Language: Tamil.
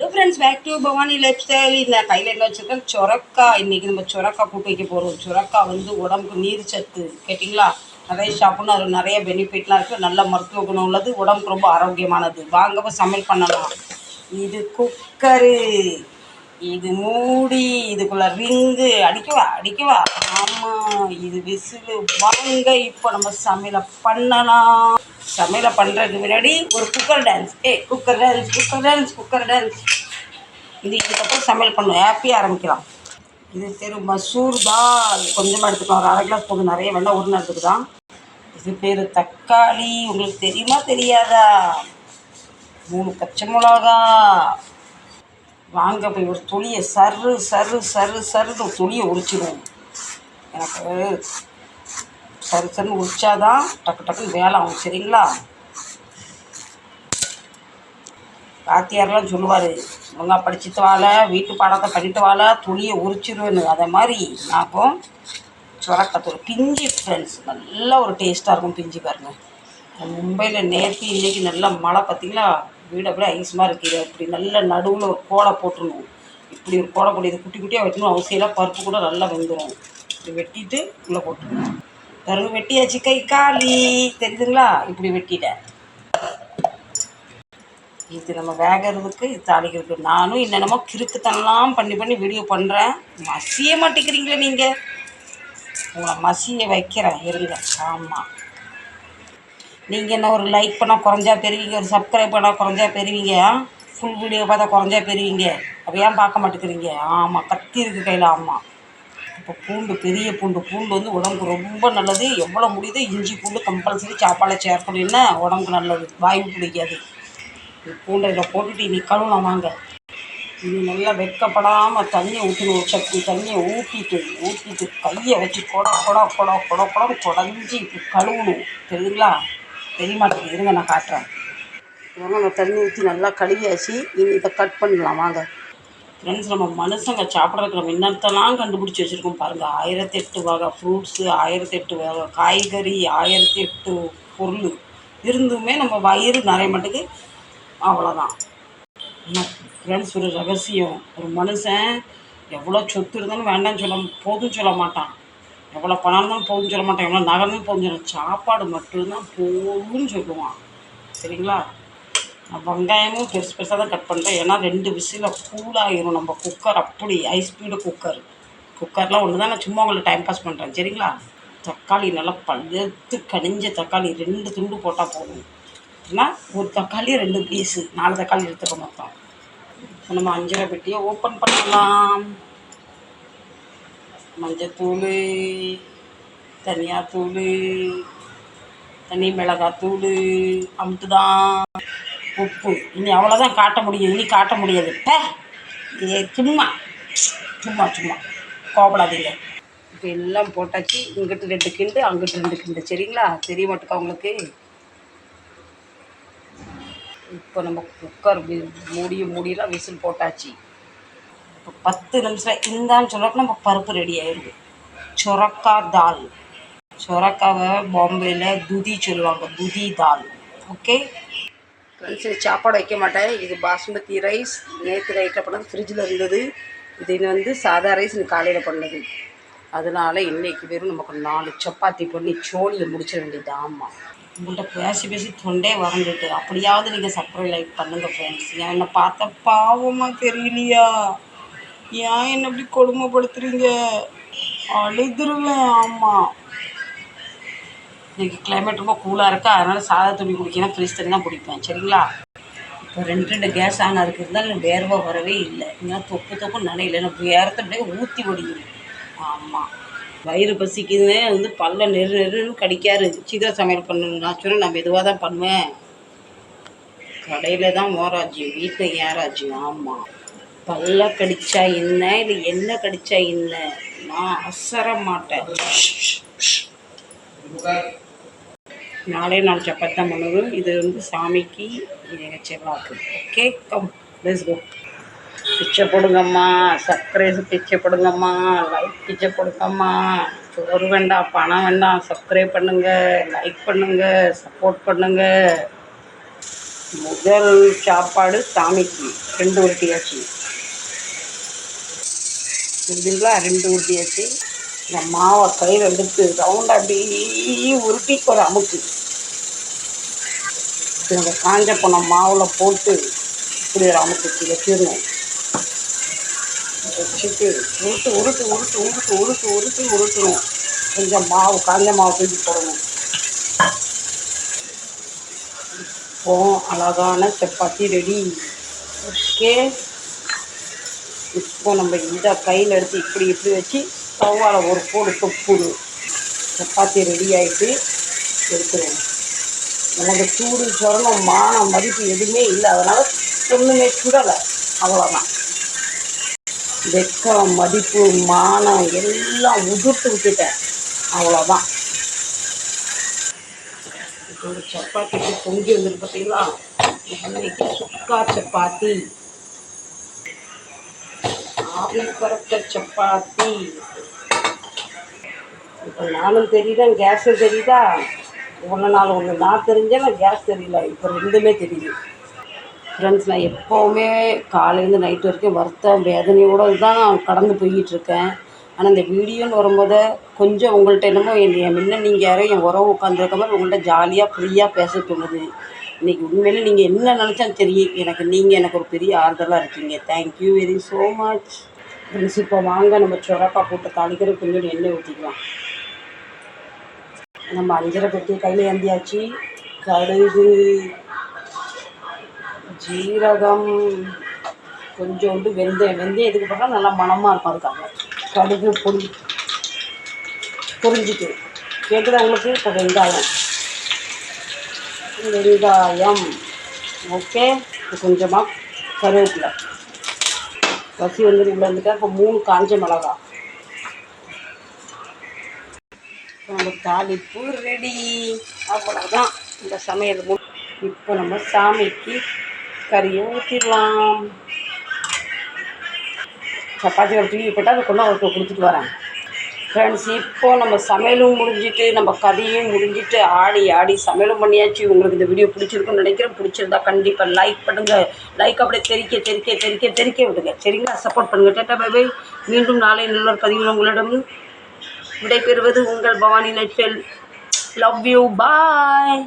Hello friends back to Bhavani life style இந்த கையில் என்ன வச்சுருக்கேன் சுரக்கா. இன்றைக்கி நம்ம சுரக்கா கூட்டு வைக்க போகிறோம் சுரக்கா வந்து உடம்புக்கு நீர் சத்து கேட்டிங்களா? நிறைய சாப்பிட்ணும். அதில் நிறைய பெனிஃபிட்லாம் இருக்குது நல்ல மருத்துவ குணம் உள்ளது. உடம்புக்கு ரொம்ப ஆரோக்கியமானது. வாங்கப்போ சமையல் பண்ணலாம். இது குக்கரு இது மூடி இதுக்குள்ள ரிங்கு. அடிக்கவா அடிக்கவா? ஆமாம் இது விசிலு வாங்க. இப்போ நம்ம சமையலை பண்ணலாம். சமையலை பண்ணுறதுக்கு முன்னாடி ஒரு குக்கர் டான்ஸ் ஏ cooker dance cooker dance cooker dance இது இதுக்கப்புறம் சமையல் பண்ணும் ஹாப்பியாக ஆரம்பிக்கலாம். இது பேர் மசூர் தால் கொஞ்சமாக எடுத்துக்கலாம். ஒரு அரை கிளாஸ் போதும். நிறைய வெள்ளம் ஒரு நேரத்துக்கு தான் இது பேர் தக்காளி. உங்களுக்கு தெரியுமா தெரியாதா? மூணு பச்சை மிளகா. வாங்க போய் ஒரு துளியை சரு சரு சரு சருன்னு ஒரு துளியை உரிச்சிடுவோம். எனக்கு சரு சருன்னு உரிச்சாதான் டக்கு டக்குன்னு வேலை ஆகும் சரிங்களா? வாத்தியார்லாம் சொல்லுவார் ஒழுங்கா படிச்சுட்டு வாழ வீட்டு பாடத்தை பண்ணிட்டு வாழ துணியை உரிச்சிருவேன்னு. அதே மாதிரி நாக்கும் சுரக்கத்தூர் சுரக்கத்தூள் பிஞ்சு ஃப்ரெண்ட்ஸ் நல்ல ஒரு டேஸ்ட்டாக இருக்கும் பிஞ்சு பாருங்க. மும்பையில் நேற்று இன்றைக்கி நல்லா மழை பார்த்தீங்களா வீடு அப்படியே ஐஸ்மாக இருக்குது. இப்படி நல்ல நடுவில் ஒரு கோடை போட்டுருணும் இப்படி ஒரு கோடை போட்டு இது குட்டி குட்டியாக வெட்டணும் அவசியம் பருப்பு கூட நல்லா வெந்துடும் இப்படி வெட்டிட்டு உள்ளே போட்டுருணும் பிறகு வெட்டியாச்சு கை காலி. தெரியுதுங்களா? இப்படி வெட்டிட்டேன். இது நம்ம வேகிறதுக்கு இது தாளிக்கிறதுக்கு நானும் என்னென்னமோ கிறுக்குத்தனலாம் பண்ணி பண்ணி வீடியோ பண்ணுறேன் மசிய மாட்டேங்கிறீங்களே நீங்கள் உங்களை மசிய வைக்கிறேன். இருங்க. ஆமாம் நீங்கள் என்ன ஒரு லைக் பண்ணால் குறைஞ்சா பெறுவீங்க ஒரு சப்ஸ்கிரைப் பண்ணால் குறைஞ்சா பெறுவீங்க? ஃபுல் வீடியோ பார்த்தா குறைஞ்சா பெறுவீங்க. அப்போ ஏன் பார்க்க மாட்டேங்கிறீங்க? ஆமாம் கத்தி இருக்குது கையில் ஆமாம் இப்போ பூண்டு பெரிய பூண்டு. பூண்டு வந்து உடம்புக்கு ரொம்ப நல்லது. எவ்வளோ முடியுதோ இஞ்சி பூண்டு கம்பல்சரி சாப்பாடில் சேர்க்கணும்னா உடம்புக்கு நல்லது. வாய்வு பிடிக்காது. பூண்டை இதில் போட்டுட்டு இனி கழுவலாம் வாங்க. இது நல்லா வெட்கப்படாமல் தண்ணியை ஊற்றினு ஒரு சட்டி தண்ணியை ஊற்றிட்டு ஊற்றிட்டு கையை வச்சு கொட கொட கொட கொட கொட குடஞ்சி இப்படி கழுவணும். தெரியுதுங்களா? தெரிய மாட்டேங்குது. இருங்க நான் காட்டுறேன். இவங்க நம்ம தண்ணி ஊற்றி நல்லா கழுவியாச்சு. இனி இதை கட் பண்ணலாம். வாங்க. ஃப்ரெண்ட்ஸ் நம்ம மனுஷங்க சாப்பிட்றதுக்கு நம்ம என்னத்தெல்லாம் கண்டுபிடிச்சி வச்சுருக்கோம் பாருங்கள் ஆயிரத்தி எட்டு வகை ஃப்ரூட்ஸு ஆயிரத்தி எட்டு வகை காய்கறி ஆயிரத்தி எட்டு பொருள். இருந்துமே நம்ம வயிறு நிறைய மாட்டுக்கு. அவ்வளோதான் ஃப்ரெண்ட்ஸ் ஒரு ரகசியம். ஒரு மனுஷன் எவ்வளோ சொத்து இருந்தாலும் வேண்டாம்னு சொல்ல போதும் சொல்ல மாட்டான். எவ்வளோ பணம் இருந்தாலும் போதும் சொல்ல மாட்டேன். எவ்வளோ நகரமும் போதும் சொல்ல சாப்பாடு மட்டும்தான் போகும்னு சொல்லுவான். சரிங்களா? நான் வெங்காயமும் பெருசு பெருசாக தான் கட் பண்ணுறேன் ஏன்னா ரெண்டு விசிலில் கூலாகிரும் நம்ம குக்கர் அப்படி ஹை ஸ்பீடு குக்கர் குக்கர்லாம் ஒன்று தான் நான் சும்மா உங்களை டைம் பாஸ் பண்ணுறேன் சரிங்களா? தக்காளி நல்லா பழுத்து கனிஞ்ச தக்காளி ரெண்டு துண்டு போட்டால் போதும். ஏன்னா ஒரு தக்காளி ரெண்டு பீஸு நாலு தக்காளி எடுத்துக்க மொத்தம். இப்போ நம்ம அஞ்சரை பெட்டியை ஓப்பன் பண்ணலாம். மஞ்சத்தூள் தனியாத்தூள் தனி மிளகாத்தூள் அமுட்டு தான் உப்பு. இனி அவ்வளோதான் காட்ட முடியும். இனி காட்ட முடியாது. பே ஏ சும்மா. சும்மா சும்மா. கோபப்படாதீங்க. இப்போ எல்லாம் போட்டாச்சு. இங்கிட்டு ரெண்டு கிண்டு அங்கிட்டு ரெண்டு கிண்டு. சரிங்களா? தெரிய மாட்டுக்கா உங்களுக்கு? இப்போ நம்ம குக்கர் மூடிய மூடியெல்லாம் விசில் போட்டாச்சு. இப்போ பத்து நிமிஷம் இந்தான்னு சொல்கிறப்ப நம்ம பருப்பு ரெடி ஆயிடுது. சொரக்கா தால். சொரக்காவை பாம்பேயில் துதி சொல்லுவாங்க துதி தால். ஓகே ஃப்ரெண்ட்ஸ் சாப்பாடு வைக்க மாட்டேன். இது பாஸ்மதி ரைஸ் நேற்று நைட்டில் பண்ணது ஃப்ரிட்ஜில் இருந்தது. இது வந்து சாதா ரைஸ் இன்னைக்கு காலையில் பண்ணது. அதனால் இன்னைக்கு வெறும் நமக்கு நாலு சப்பாத்தி பண்ணி சோழியை முடிச்சிட வேண்டியது ஆமாம் உங்கள்கிட்ட பேசி பேசி தொண்டே வறண்டுட்டு. அப்படியாவது நீங்கள் சப்ஸ்கிரைப் லைக் பண்ணுங்கள் ஃப்ரெண்ட்ஸ் ஏன் என்னை பார்த்தா பாவமாக தெரியலையா? ஏன் என்னை இப்படி கொடுமைப்படுத்துறீங்க? அழுதுருவேன் ஆமாம் இன்னைக்கு கிளைமேட் ரொம்ப கூலாக இருக்கா. அதனால் சாதா தண்ணி குடிக்கணும் ஃப்ரிட்ஜ் தண்ணி தான் குடிப்பேன். சரிங்களா? இப்போ ரெண்டு ரெண்டு கேஸ் ஆன் அதுக்கு இருந்தாலும் வேர்வை வரவே இல்லை. ஏன்னா தொப்பு தொப்பு நனையில. எனக்கு வேறத்தை அப்படியே ஊற்றி வடியும் ஆமாம் வயிறு பசிக்குதுன்னு வந்து பல்ல நெரு நெருன்னு கடிக்காரு சீக்கிரம் சமையல் பண்ணணும். நான் சொன்னேன் நான் மெதுவாக தான் பண்ணுவேன். கடையில் தான் மோராஜி வீட்டில் ஏராஜ்யம் ஆமாம் பல்ல கடிச்சா என்ன? இல்லை என்ன கடிச்சா என்ன? நான் அசர மாட்டேன். நாலே நாள் சப்பாத்தி பண்ணுவோம் இது வந்து சாமிக்கு எங்கள் செவ்வாக்கு ஓகே கம் லெட்ஸ் கோ பிச்சை போடுங்கம்மா. சர்க்கரை பிச்சை போடுங்கம்மா. லைக் பிச்சை போடுங்கம்மா. சோறு வேண்டாம் பணம் வேண்டாம். சப்ஸ்கிரைப் பண்ணுங்க லைக் பண்ணுங்க சப்போர்ட் பண்ணுங்க. முதல் சாப்பாடு சாமிக்கு. ரெண்டு உருட்டியாச்சு. இதுங்களா ரெண்டு உருட்டியாச்சு இந்த மாவை கையில் எடுத்து ரவுண்டாக அப்படியே உருட்டி ஒரு அமுக்கு. இந்த காஞ்ச பணம் மாவில் போட்டு இப்படி ஒரு அமுக்கு வச்சிடணும். வச்சுட்டு உருட்டு உருட்டு உருட்டு உருட்டு உருட்டு உருட்டி உருட்டணும். கொஞ்சம் மாவு காஞ்ச மாவு தூக்கி போடணும். இப்போ அழகான சப்பாத்தி ரெடி ஓகே இப்போ நம்ம இந்த கையில் எடுத்து இப்படி இப்படி வச்சு தவால ஒரு போடு தொப்புடு சப்பாத்தி ரெடி ஆகிட்டு எடுத்துருவோம். நமக்கு சூடு சொரணம் மானம் மதிப்பு எதுவுமே இல்லை. அதனால் ஒன்றுமே சுடலை. அவ்வளோதான் வெக்கம் மதிப்பு மானம் எல்லாம் உதிர்த்து விட்டுட்டேன். அவ்வளோதான் இப்போ ஒரு சப்பாத்திக்கு பொங்கி வந்துருக்கு பார்த்தீங்களா? இன்னைக்கு சுக்கா சப்பாத்தி. ஆவி பறக்க சப்பாத்தி. இப்போ நானும் தெரியுதேன் கேஸும் தெரியுதா? ஒன்று நாள் ஒன்று நான் தெரிஞ்சேன் நான் கேஸ் தெரியல. இப்போ ரெண்டுமே தெரியுது. ஃப்ரெண்ட்ஸ் நான் எப்போவுமே காலையிலேருந்து நைட் வரைக்கும் வருத்த வேதனையோடு தான் கடந்து போய்கிட்டுருக்கேன் ஆனால் இந்த வீடியோன்னு வரும்போது கொஞ்சம் உங்கள்கிட்ட என்னமோ என் என் முன்ன நீங்கள் யாரோ என் உறவு உட்காந்துருக்க மாதிரி உங்கள்கிட்ட ஜாலியாக ஃப்ரீயாக பேச தோணுது. இன்றைக்கி உண்மையிலே நீங்கள் என்ன நினச்சாலும் தெரியும் எனக்கு நீங்கள் எனக்கு ஒரு பெரிய ஆறுதலாக இருக்கீங்க. Thank you very so much friends இப்போ வாங்க நம்ம சொரக்கா போட்டு தாளிக்கிற பின்னாடி எண்ணெய் ஊற்றிக்கலாம் நம்ம அஞ்சரை பெட்டி கையில் ஏந்தியாச்சு. கடுகு ஜீரகம் கொஞ்சோண்டு வெந்தயம். வெந்தயம் எதுக்கு போட்டால் நல்லா மணமாக இருக்கும் அதுக்காக. கடுகு பொடி பொரிஞ்சிட்டு கேட்குதா உங்களுக்கு? இப்போ வெங்காயம். வெங்காயம் ஓகே கொஞ்சமாக கருவேப்பிலை. பசி வந்து இவ்வளோ வந்துட்டா இப்போ மூணு காஞ்ச மிளகா. நம்ம தாளிப்பு ரெடி அவ்வளோதான் இந்த சமையல் இப்போ நம்ம சாமிக்கு கறியை ஊற்றிடலாம் சப்பாத்தி ஒரு தூக்கி போட்டால் அது கொண்டு அவருக்கு கொடுத்துட்டு வரேன். ஃப்ரெண்ட்ஸ் இப்போ நம்ம சமையலும் முடிஞ்சிட்டு நம்ம கதையும் முடிஞ்சிட்டு ஆடி ஆடி சமையலும் பண்ணியாச்சு. உங்களுக்கு இந்த வீடியோ பிடிச்சிருக்குன்னு நினைக்கிறேன். பிடிச்சிருந்தா கண்டிப்பாக லைக் பண்ணுங்கள் லைக் அப்படியே தெரிக்க தெரிக்க தெரிக்க தெரிக்க விடுங்க. சரிங்களா? சப்போர்ட் பண்ணுங்கள் டேட்டா பை மீண்டும் நாளை நல்ல பதிவில் உங்களிடம் விடைபெறுவது உங்கள் பவானி நெட்ஃபெல் லவ் யூ பாய்